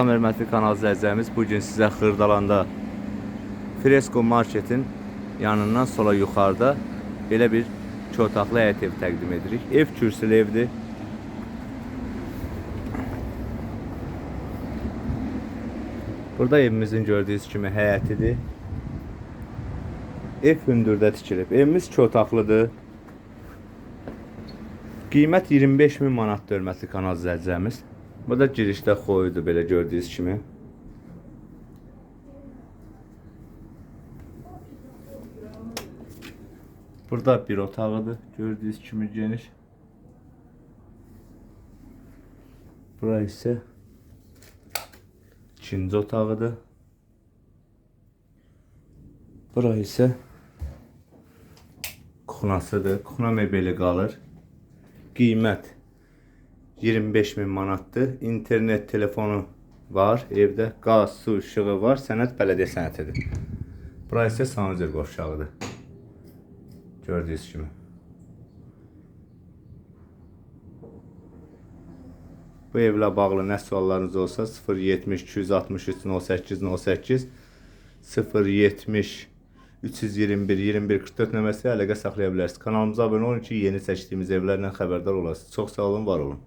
Salam hörmətli kanal izləyicilərimiz, bu gün sizə Xırdalanda Fresco Marketin yanından sola yuxarıda belə bir iki otaqlı həyət ev təqdim edirik. Ev kürsülü evdir. Burada evimizin gördüyünüz kimi həyətidir. Ev hündürdə tikilib. Evimiz iki otaqlıdır. Qiymət 25 min manatdır hörmətli kanal izləyicilərimiz. Bu da girişdə xoyudur belə gördüyünüz kimi. Burada bir otağıdır gördüyünüz kimi geniş. Bura isə ikinci otağıdır. Bura isə kuxnasıdır. Kuxna mebeli qalır. Qiymət 25 min manatdır. İnternet telefonu var evdə. Qaz, su, işığı var. Sənəd bələdiyyə sənətidir. Bura isə sanuzel qovşağıdır. Gördüyünüz kimi. Bu evlə bağlı nə suallarınız olsa 070 263 08 08 070 321 21 44 nömrəsi əlaqə saxlaya bilərsiniz. Kanalımıza abunə olun ki, yeni çəkdiyimiz evlərlə xəbərdar olasınız. Çox sağ olun, var olun.